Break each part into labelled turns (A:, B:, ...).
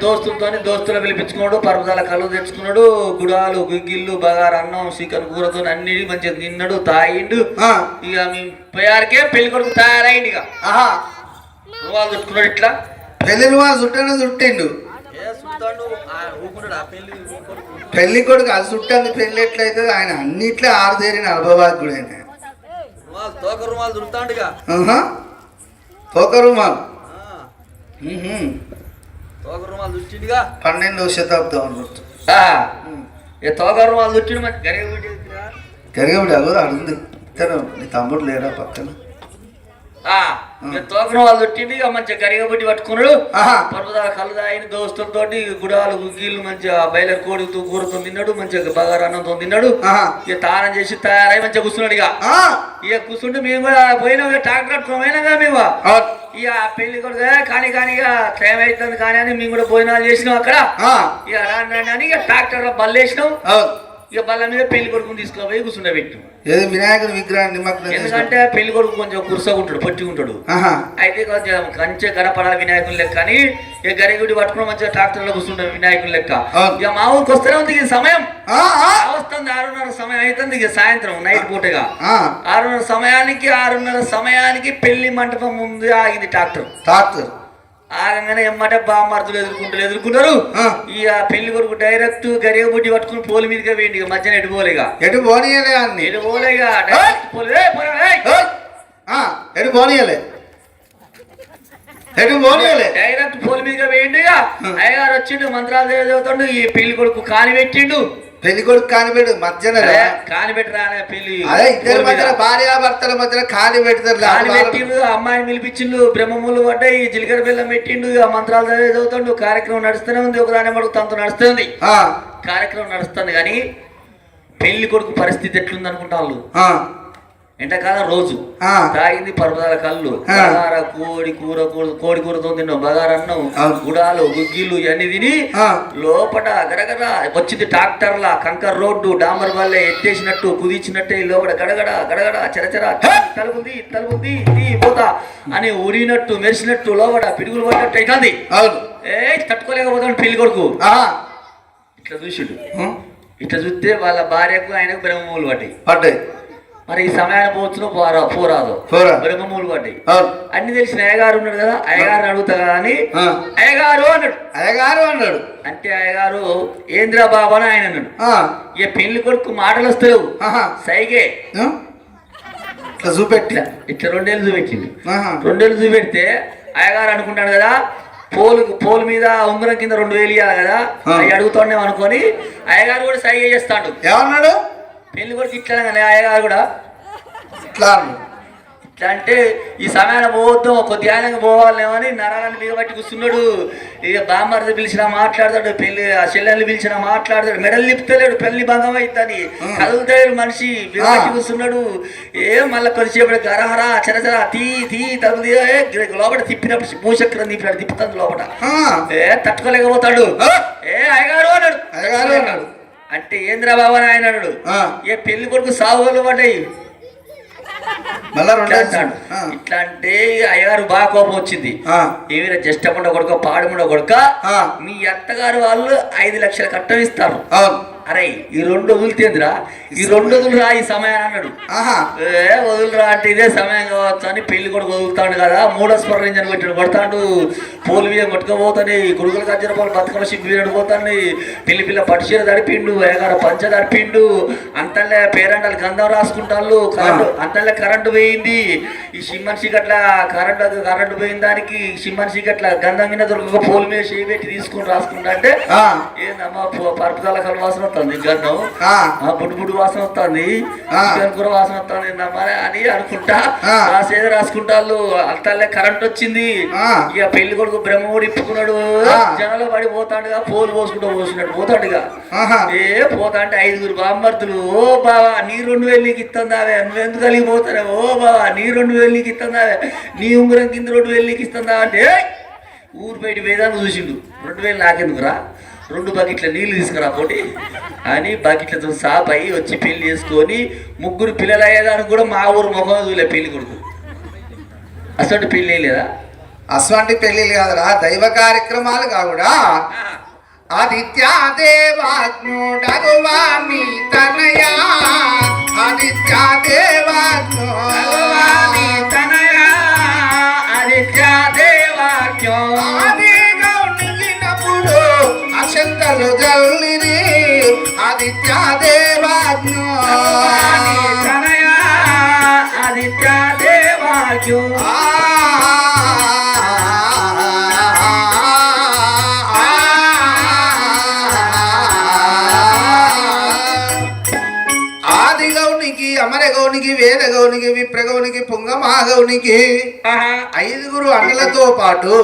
A: దోస్తులతో దోస్తులు పిలిపించుకున్నాడు పర్వతాల కళ్ళు తెచ్చుకున్నాడు గుడాలు గుగ్గిళ్ళు బగారు అన్నం చికెన్ కూరతో అన్ని మంచిగా తిన్నాడు తాగిండు.
B: ఆ,
A: ఇక మీ పోయారికే పెళ్ళి కొడుకు తయారైంది ఇక చుట్టుకున్నాడు ఇట్లా.
B: పెళ్ళి వాళ్ళు చుట్టాను చుట్టిండు. పెళ్ళి కొడుకు అది చుట్టాను పెళ్ళి ఎట్లయితే ఆయన అన్నిట్లో ఆరుదేరిన అనుభవాకుడు ఆయన
A: తోక రుమాలు దుడుతాండుగా
B: ఆహా. తోక రుమాలు. పన్నెండవ శతాబ్దం అనుకుంటు.
A: ఏ తోక రుమాలు దుట్టిండు మరి గరిగ
B: గరిగబడి అగోరు అడుగుంది. ఇతను నీ తమ్ముడు లేరా పక్కన?
A: తోకను వాళ్ళు దుట్టిండు ఇక మంచిగా గరిగ బుట్టి పట్టుకున్నాడు.
B: ఆహా.
A: పర్వతాల కళ్ళు తాగిన దోస్తులతోటి గుడాలు గుగ్గిళ్ళు మంచిగా బయలర్ కోడితో కూరతో తిన్నాడు మంచిగా బగారు అన్నంతో తిన్నాడు. ఇక తానం చేసి తయారై మంచిగా కూర్చున్నాడు ఇక. ఇక కూర్చుంటే మేము కూడా పోయినాం ట్రాక్టర్ మేము. ఇక పెళ్ళి కూడా కానీ కానీ ఇక టైం అవుతుంది కానీ అని మేము కూడా భోజనాలు చేసినాం అక్కడ. ఇక రాను రాను అని ఇక ట్రాక్టర్ బల్లేసినాం. ఇక బల్ల మీద పెళ్ళి కొడుకుని తీసుకుపోయి కూర్చుండబెట్టు
B: ఏది వినాయకుడి విగ్రహం నిమగ్నం
A: ఎందుకంటే పెళ్ళి కొడుకు కొంచెం కురుసగా ఉంటాడు పొట్టి ఉంటాడు. అయితే కొంచెం కంచె కనపడాలి వినాయకుని లెక్క అని ఇక గరిగుడి పట్టుకుని మంచిగా ట్రాక్టర్లో కూర్చుంటాం వినాయకుని లెక్క. ఇక మా ఊరికి వస్తూనే ఉంది ఈ సమయం. వస్తుంది ఆరున్నర సమయం అవుతుంది ఇక సాయంత్రం నైట్ పూటగా. ఆరున్నర సమయానికి ఆరున్నర సమయానికి పెళ్ళి మంటపం ముందు ఆగింది ట్రాక్టర్.
B: డాక్టర్
A: ఆగంగానే ఎమ్మట బామ్మర్దులు ఎదుర్కొంటారు ఎదుర్కొన్నారు.
B: ఆ.
A: ఇక పెళ్ళి కొడుకు డైరెక్ట్ గరిగ బుడ్డి పట్టుకుని పోలి మీదగా వేయండి ఇక మధ్యన ఎటు పోలేగా
B: ఎటు పోనీయలే అన్ని.
A: ఎటు పోలేగా!
B: ఆ, ఎటు పోనీయలే. ఎటు పోనీయలే.
A: డైరెక్ట్ పోల్ మీదగా వేయండి అయ్యగారు వచ్చిండు మంత్రాలు చదువుతాడు ఈ పెళ్ళి కొడుకు కాని పెట్టిండు.
B: పెళ్ళి కొడుకు కానిపెడు మధ్యన
A: అదే, కాని పెట్టరా పెళ్ళి
B: అదే ఇద్దరి. మధ్యన భార్య భర్తల మధ్యన కాని పెడతారు
A: కాని పెట్టిండు అమ్మాయిని పిలిపించిండు బ్రహ్మములు పడ్డాయి జీలకర్ర బెల్లం పెట్టిండు ఇక మంత్రాలు చదివి చదువుతాడు కార్యక్రమం నడుస్తూనే ఉంది ఒక దాని మడుగు తనతో నడుస్తుంది
B: ఆ,
A: కార్యక్రమం నడుస్తుంది కానీ పెళ్ళి కొడుకు పరిస్థితి ఎట్లుంది అనుకుంటా వాళ్ళు?
B: ఆ,
A: ఎండాకాలం రోజు. తాగింది పర్వతాల కళ్ళు. బగార కోడి కూర కోడి కూరతో తిన్నాం. బగార అన్నం. గుడాలు గుగ్గిళ్ళు ఇవన్నీ తిని. లోపట గడగడ వచ్చింది ట్రాక్టర్ల కంకర్ రోడ్డు డాంబర్ వల్లే ఎత్తేసినట్టు కుదించినట్టే లోపల గడగడ గడగడ చరచర తలుపుంది తలుపుంది ఇది పోతా అని ఉరినట్టు మెరిసినట్టు లోపల పిడుగులు పడినట్టు అవుతుంది ఏ తట్టుకోలేకపోతాడు పెళ్ళి కొడుకు.
B: ఆ,
A: ఇట్లా చూసిండు. ఇట్లా చూస్తే వాళ్ళ భార్యకు ఆయనకు బ్రహ్మములు పడ్డాయి.
B: పడ్డాయి.
A: మరి ఈ సమయాన్ని పోవచ్చు పోరా పోరాదు.
B: పోరా.
A: బ్రహ్మములు పడ్డాయి. అన్ని తెలిసిన అయ్యగారు ఉన్నాడు కదా? అయ్యగారిని అడుగుతా కదా అని. అయ్యగారు అన్నాడు.
B: అయ్యగారు అన్నాడు.
A: అంటే అయ్యగారు ఏంద్రా బాబు అని ఆయన అన్నాడు. ఇక పెళ్ళి కొడుకు మాటలు వస్తలేవు.
B: ఆహా,
A: సైగే?
B: ఇట్లా చూపెట్టి.
A: ఇట్లా రెండేళ్ళు చూపెట్టింది రెండేళ్ళు చూపెడితే అయ్యగారు అనుకుంటాడు కదా పోలు పోలు మీద ఉంగరం కింద రెండు వేలు ఇవ్వాలి కదా. అవి అడుగుతాడేమో అనుకొని అయ్యగారు కూడా సైగే చేస్తాడు.
B: ఏమన్నాడు
A: పెళ్ళి కొడుకు ఇట్లా అయ్యగారు కూడా.
B: ఇట్లా
A: ఇట్లా అంటే ఈ సమయాన్ని పోవద్దాం ఒక ధ్యానంగా పోవాలేమని నరాలను బిగబట్టి కూర్చున్నాడు. ఇక బామ్మర్ది పిలిచినా మాట్లాడతాడు పెళ్ళి ఆ చెల్లెల్ని పిలిచినా మాట్లాడతాడు. మెడలు నిప్పుతలేడు పెళ్ళి భంగం అవుతుంది కదులుతాడు మనిషి బిగబట్టి కూర్చున్నాడు. ఏ మళ్ళీ కొద్దిసేపటి గరహర చరచర తీ తీ తలుపు తీ, ఏ, లోపల తిప్పినప్పుడు భూచక్రం తిప్పినాడు తిప్పుతాడు లోపల ఏ తట్టుకోలేకపోతాడు. ఏ అయ్యగారు అన్నాడు.
B: అయ్యగారు అన్నాడు.
A: అంటే ఏంద్రా బాబు ఆయన అన్నాడు. ఏ పెళ్ళి కొడుకు సాగులు పడ్డాయి. ఇట్లా అంటే అయ్యగారు బాగా కోపం వచ్చింది. ఏమైనా జస్టముండ కొడుక పాడుముండ కొడుక. మీ అత్తగారు వాళ్ళు ఐదు లక్షల కట్టం ఇస్తారు. అరే ఈ రెండు వదులుతేందిరా? ఈ రెండు వదులురా ఈ సమయాన్ని అన్నాడు.
B: ఆహా.
A: ఏ వదులురా అంటే ఇదే సమయం కావచ్చు అని పెళ్ళి కూడా వదులుతాడు కదా మూడో స్పర్ ఇంజన్ పెట్టాడు కొడతాడు. పోలు మీద కొట్టుకపోతాను కొడుకుల గజ్జర పోలు బతుకమ్మ సిగ్గు వీడు పోతాను పెళ్ళి పిల్ల పట్టుచీర తడిపిండు ఏగార పంచ తడిపిండు అంతల్లే పేరంటాలు గంధం రాసుకుంటాళ్ళు కరెంటు అంతల్లే కరెంటు పోయింది. ఈ సిమ్మన్ సీకట్ల కరెంటు కరెంటు పోయిన దానికి సిమ్మన్ సీకట్ల గంధం కింద దొరకక పోలు మీద చేయి పెట్టి తీసుకుని రాసుకుంటా అంటే ఏందమ్మా పరుపుదాల కలు వాసన వస్తుంది గంధం
B: ఆ,
A: బుడ్డు వాసన వస్తుంది. కూర వాసన వస్తుంది. మరి అని అనుకుంటా.
B: ఆ.
A: రాసేది రాసుకుంటాళ్ళు అంతల్లే కరెంట్ వచ్చింది. ఇక పెళ్ళి కొడుకు బ్రహ్మముడి ఇప్పుకున్నాడు. జనంలో పడి పోతాడుగా పోలు పోసుకుంటూ పోసినట్టు పోతాడుగా. ఏ పోతా అంటే ఐదుగురు బామ్మర్తులు ఓ బావా నీ రెండు వేలు నీకు ఇస్తుందావే నువ్వెందుకు కలిగి పోతానే ఓ బావా నీ రెండు వేలు నీకు ఇస్తుందావే నీ ఉంగరం కింద రెండు వేలు నీకు ఇస్తుందా అంటే "ఏయ్, ఊరు బయట వేదాన్ని చూసిండు. రెండు వేలు నాకెందుకురా? రెండు బకెట్ల నీళ్ళు తీసుకురా పోటీ. అని బకెట్లతో సాపై వచ్చి పెళ్ళి చేసుకొని ముగ్గురు పిల్లలు అయ్యేదానికి కూడా మా ఊరు ముఖం చూలే పెళ్ళి కొడుకు. అసలు పెళ్ళి లేదా
B: అస్వంటి పెళ్ళిళ్ళు కాదురా దైవ కార్యక్రమాలు కావుడా. ఆదిత్యా దేవాగ్నుడగువామి తనయా. ఆదిత్యా దేవాగ్ను ఆది గౌనిగినప్పుడు అక్షంతలు జల్లిరి. ఆదిత్యా దేవాగ్ను ఆది గౌనికి అమర గౌనికి వేద గౌనికి విప్ర గౌనికి పుంగమా గౌనికి ఐదుగురు అన్నలతో పాటు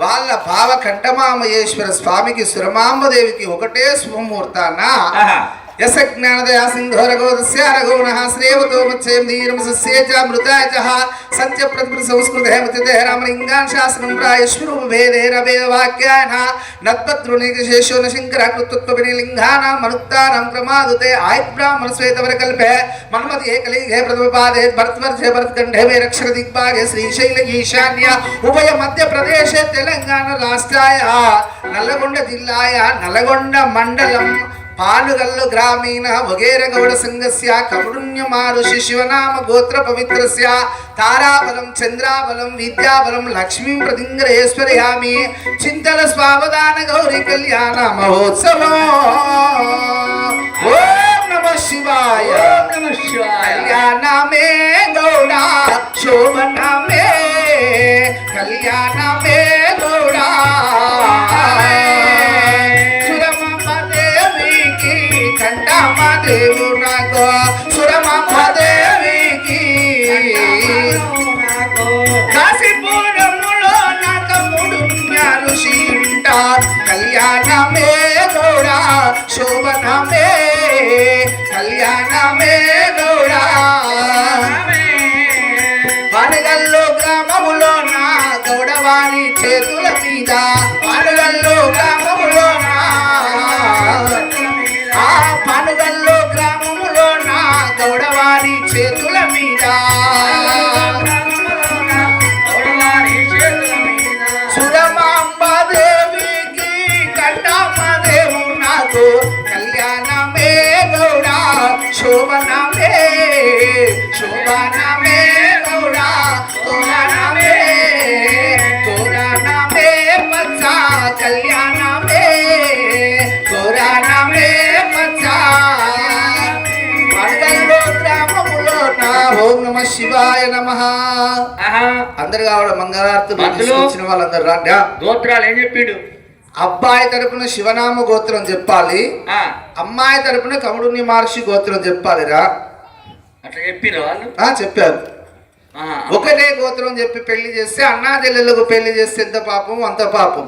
B: వాళ్ళ భావ కంఠమామయేశ్వర స్వామికి సురమాంబదేవికి ఒకటే శుభముహూర్తాన యస జ్ఞానదయా సింధోర గోదస్య రఘోణ శ్రేవతో మత్స్యం చ సంచ ప్రతిపృ సంస్కృత హేమతితే రామలింగాన్ శాసనం ప్రాయశ్వరు వేదే రవేద వాక్యాన న శంకర కృత్వ వినిలింగానాం మనుక్తానాం ప్రమాదుతే ఆయ బ్రాహ్మణ శ్వేతవర కల్పే మన్మతి ఏకలింగే ప్రథమ పాదే భరత్కంఠే మే రక్షర దిగ్భాగే శ్రీశైల ఈశాన్య ఉభయ తెలంగాణ రాష్ట్రాయ నల్లగొండ జిల్లాయ నల్లగొండ మండలం పాలుగల్లు గ్రామీణ వగేర గౌడ సంఘస్య కపుణ్యమారు శిశివనామ గోత్ర పవిత్రస్య తారాబలం చంద్రాబలం విద్యాబలం లక్ష్మీం ప్రతింగ్రయేశ్వర్యామి చింతల స్వావధాన గౌరి కళ్యాణ మహోత్సవం. ఓం నమ శివాయ. కళ్యాణమే గౌడ శోభనమే కళ్యాణమే గౌడ కంఠమ దేవునకు సురమదేవికి కాశీపురములో నకముడు ఋషి ఇంట కళ్యాణమే గౌడ శోభనమే. కళ్యాణమే గౌడ. వనగల్లు గ్రామములో నా గౌడవాణి చేతుల మీద శోభనమే శోభనమే గౌడ తోరణమే తోరణమే మచ్చ కళ్యాణమే తోరణమే మచ్చ మండలంలో గ్రామములో నా ఓం నమ శివాయ నమ అందరు కావడం మంగళార్తులు
A: మందులు?
B: తీసుకొచ్చిన వాళ్ళందరూ రాండి ఆ.
A: గోత్రాలు ఏం చెప్పిండు
B: అబ్బాయి తరపున శివనామ గోత్రం చెప్పాలి. అమ్మాయి తరపున కముడుని మహర్షి గోత్రం చెప్పాలిరా.
A: అట్లా చెప్పిరు వాళ్ళు?
B: చెప్పారు. ఒకటే గోత్రం చెప్పి పెళ్ళి చేస్తే అన్నా చెల్లెళ్ళకు పెళ్ళి చేస్తే ఎంత పాపం అంత పాపం.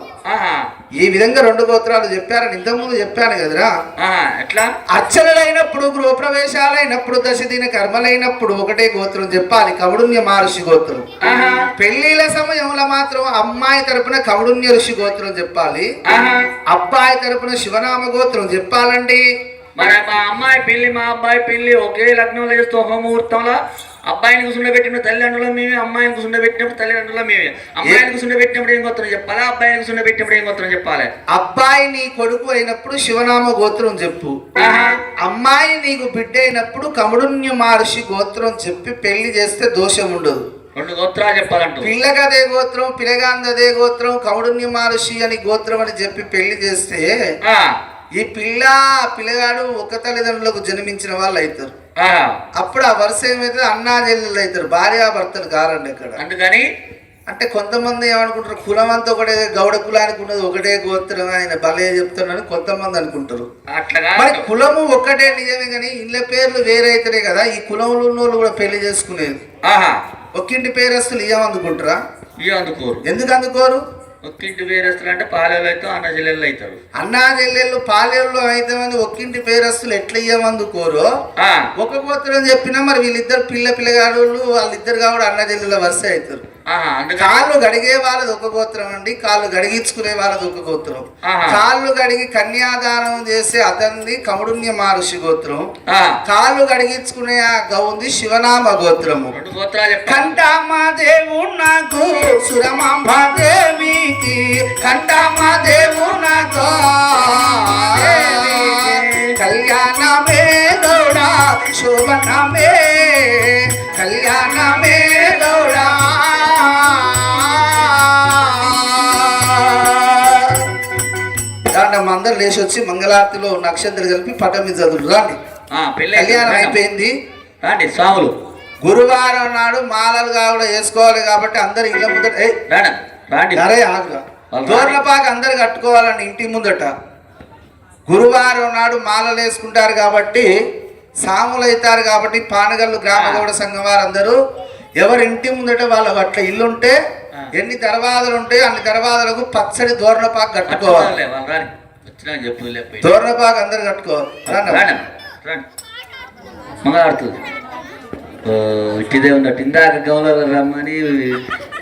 B: ఈ విధంగా రెండు గోత్రాలు చెప్పారని ఇంతకుముందు చెప్పాను కదరా.
A: ఎట్లా?
B: అర్చనలైనప్పుడు గృహప్రవేశాలైనప్పుడు దశదిన కర్మలైనప్పుడు ఒకటే గోత్రం చెప్పాలి. కవుడున్య మహర్షి గోత్రం. పెళ్ళిళ్ళ సమయంలో మాత్రం అమ్మాయి తరపున కవుడున్య ఋషి గోత్రం చెప్పాలి. అబ్బాయి తరపున శివనామ గోత్రం చెప్పాలండి.
A: మరి మా అమ్మాయి పెళ్ళి మా అబ్బాయి పెళ్ళి ఒకే లగ్నంలో చేస్తూ ఒక ముహూర్తంలో అబ్బాయిని కూర్చుండబెట్టిన తల్లిదండ్రులు మేమే అమ్మాయిని కూర్చుండబెట్టినప్పుడు తల్లిదండ్రులు మేమే. అమ్మాయిని కూర్చుండబెట్టినప్పుడు ఏం గోత్రం చెప్పాలా? అబ్బాయిని కూర్చుండబెట్టినప్పుడు ఏం గోత్రం చెప్పాలి?
B: అబ్బాయి నీ కొడుకు అయినప్పుడు శివనామ గోత్రం చెప్పు. అమ్మాయి నీకు బిడ్డ అయినప్పుడు కముడున్య మహర్షి గోత్రం చెప్పి పెళ్ళి చేస్తే దోషం ఉండదు.
A: రెండు గోత్రాలు చెప్పాలంటూ.
B: పిల్లగదే గోత్రం పిల్లగాందదే గోత్రం కముడున్య మహర్షి అని గోత్రం అని చెప్పి పెళ్ళి చేస్తే ఈ పిల్ల పిల్లగాడు ఒక తల్లిదండ్రులకు జన్మించిన వాళ్ళు అవుతారు అప్పుడు ఆ వరుస ఏమైతే అన్నా చెల్లెళ్ళు అవుతారు భార్యాభర్తలు కారండి ఇక్కడ.
A: అందుకని?
B: అంటే కొంతమంది ఏమనుకుంటారు కులం అంతా ఒకటే గౌడ కులానికి ఉన్నది ఒకటే గోత్రం ఆయన భలే చెప్తున్నాను కొంతమంది అనుకుంటారు. మరి. కులము ఒక్కటే నిజమే కానీ ఇళ్ళ పేర్లు వేరే అయితేనే కదా ఈ కులంలో ఉన్న వాళ్ళు కూడా పెళ్ళి చేసుకునేది.
A: ఆహా.
B: ఒక్కింటి పేరస్తులు ఏమనుకుంటారా
A: ఇవి అందుకోరు
B: ఎందుకు అందుకోరు?
A: ఒక్కింటి వేరేస్తులు అంటే పాలెలు అయితే అన్న జిల్లెలు అవుతారు.
B: అన్నా చెల్లెళ్ళు పాలేళ్ళు అయితే మంది ఒక్కింటి పేరస్తులు ఎట్లా ఇయ్యమందుకోరు
A: ఆ,
B: ఒక గోత్రం చెప్పినా మరి వీళ్ళిద్దరు పిల్ల పిల్లగాడు వాళ్ళిద్దరు కాబట్టి అన్న చెల్లెల వరుస అవుతారు. కాళ్ళు గడిగే వాళ్ళది ఒక గోత్రం అండి కాళ్ళు గడిగించుకునే వాళ్ళది ఒక గోత్రం. కాళ్ళు గడిగి కన్యాదానం చేసే అతనిది కముడున్య మహర్షి గోత్రం. కాళ్ళు గడిగించుకునే ఆ గౌంది శివనామ గోత్రము. కంటామా దేవు నాకు సురమాంబ దేవికి కంటామా దేవు నాకు లేచి వచ్చి మంగళారతిలో నక్షత్రం కలిపి పటం మీద చదువు రాండి. కళ్యాణం
A: అయిపోయింది. రండి స్వాములు.
B: గురువారం నాడు మాలలుగా కూడా వేసుకోవాలి కాబట్టి అందరు ఇళ్ళ ముందట
A: రాండి
B: అందరు కట్టుకోవాలండి ఇంటి ముందట. గురువారం నాడు మాలలు వేసుకుంటారు కాబట్టి సాములు అవుతారు కాబట్టి పానగల్లు గ్రామ గౌడ సంఘం వారందరూ ఎవరి ఇంటి ముందట వాళ్ళ అట్ల ఇల్లు ఉంటే. ఎన్ని దర్వాజలు ఉంటే అన్ని దర్వాజలకు పచ్చడి దూర్లపాక కట్టుకోవాలి.
A: లేకపోయి
B: దూర్లపాక అందరు. రాండి
A: రండి మంగళాడుతుంది ఇట్టిదే ఉన్నట్టు ఇందాక గౌరవ రమ్మని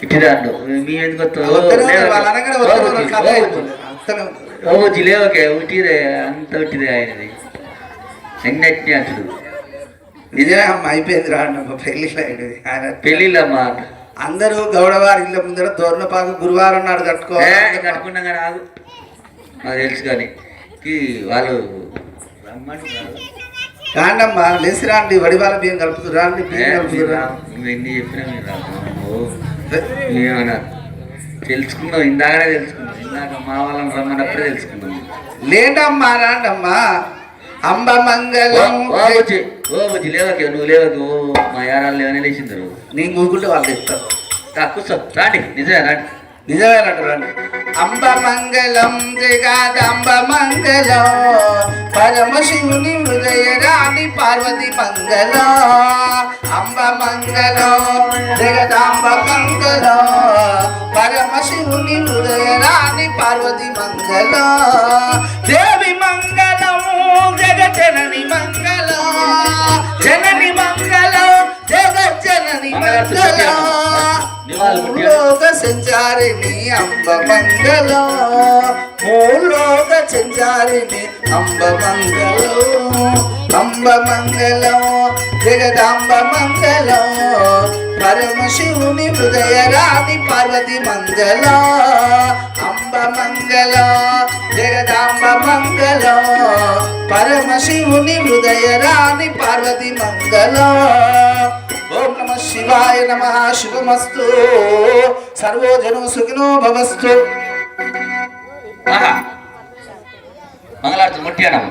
A: ఇట్టిదే అంటావు మీ ఎందుకు వస్తావు?
B: వస్తూనే
A: లేవకే.
B: ఉన్నారు. వాళ్ళు అనగానే వస్తూనే ఉన్నారు. కథ
A: ఓ,
B: అయిపోతుంది. వస్తూనే ఉన్నారు.
A: ఓ వచ్చి లేవకే ఉట్టిదే అంత ఉట్టిదే ఆయనది ఎన్నెట్టి అంటాడు
B: నిజమే అమ్మ అయిపోయింది రాండి పెళ్ళిలో అయినది ఆయన
A: పెళ్ళిళ్ళమ్మా
B: అందరూ గౌడవారి ఇళ్ళ ముందర దూర్లపాక గురువారం నాడు
A: ఏ,
B: కట్టుకోవాలి
A: కట్టుకున్నా కానీ ఆగు నాకు తెలుసు కానీ వాళ్ళు రమ్మని.
B: రాండమ్మా లేచి రాండి వడివాల బియ్యం కలుపుతూ రాండి బియ్యం.
A: నువ్వు ఎన్ని చెప్పినా మీరు తెలుసుకున్నావు ఇందాకనే తెలుసుకున్నావు ఇందాక మా వాళ్ళని రమ్మన్నప్పుడే తెలుసుకున్నాం
B: లేండమ్మా రాండమ్మా. అంబ మంగళం
A: ఓ బుజ్జి ఓ బుజ్జి లేవకే నువ్వు లేవకు ఓ మా యారాలు లేవనే లేచిందరు.
B: నేను కూకుంటే వాళ్ళు చెప్తారు.
A: రా, కూర్చో రాండి నిజమే రాండి.
B: నిజమేనట్టు రండి అంబ మంగళం జగాదంబ మంగళం పరమశివుని హృదయ రాణి పార్వతి మంగళం. అంబ మంగళం జగదాంబ మంగళం పరమశివుని హృదయ రాణి పార్వతి మంగళం. దేవి మంగళం జగజనని మంగళం. జనని మంగళం జగజ్జనని మంగళం మూలోక సంచారిణి అంబ మంగళం. మూలోక సంచారిణి అంబ మంగళం. అంబ మంగళం జగదాంబ మంగళం. పరమశివుని హృదయ రాణి పార్వతి మంగళ. అంబ మంగళ జగదాంబ మంగళం. పరమశివుని హృదయ రాణి పార్వతి మంగళ. శివాయ నమ శుభమస్తు. సర్వోజనో సుఖినో భవస్తు.
A: మంగళార్తి ముట్టి అన్నాము